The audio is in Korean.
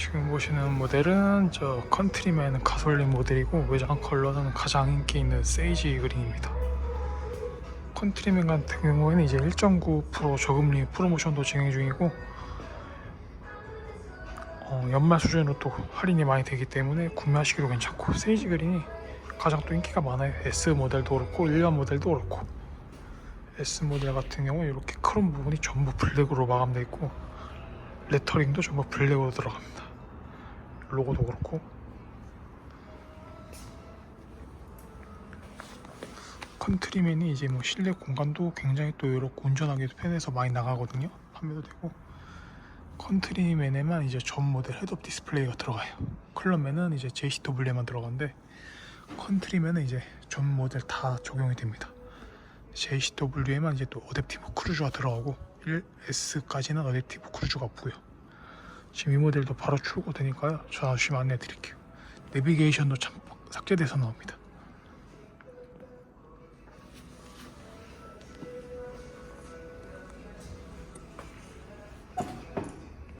지금 보시는 모델은 저 컨트리맨 가솔린 모델이고 외장 컬러는 가장 인기 있는 세이지 그린입니다. 컨트리맨 같은 경우에는 이제 1.9% 저금리 프로모션도 진행 중이고 어, 연말 수준으로 또 할인이 많이 되기 때문에 구매하시기로 괜찮고 세이지 그린이 가장 또 인기가 많아요. S 모델도 그렇고 일반 모델도 그렇고 S 모델 같은 경우 이렇게 크롬 부분이 전부 블랙으로 마감되어 있고 레터링도 전부 블랙으로 들어갑니다. 로고도 그렇고 컨트리맨이 이제 뭐 실내 공간도 굉장히 또 이렇게 운전하기도 편해서 많이 나가거든요. 판매도 되고 컨트리맨에만 이제 전 모델 헤드업 디스플레이가 들어가요. 클럽맨은 이제 JCW에만 들어가는데 컨트리맨은 이제 전 모델 다 적용이 됩니다. JCW에만 이제 또 어댑티브 크루즈가 들어가고 1S까지는 어댑티브 크루즈가 없고요. 지금 이 모델도 바로 출고되니까요. 전화 주시면 안내 드릴게요. 내비게이션도 참 삭제돼서 나옵니다.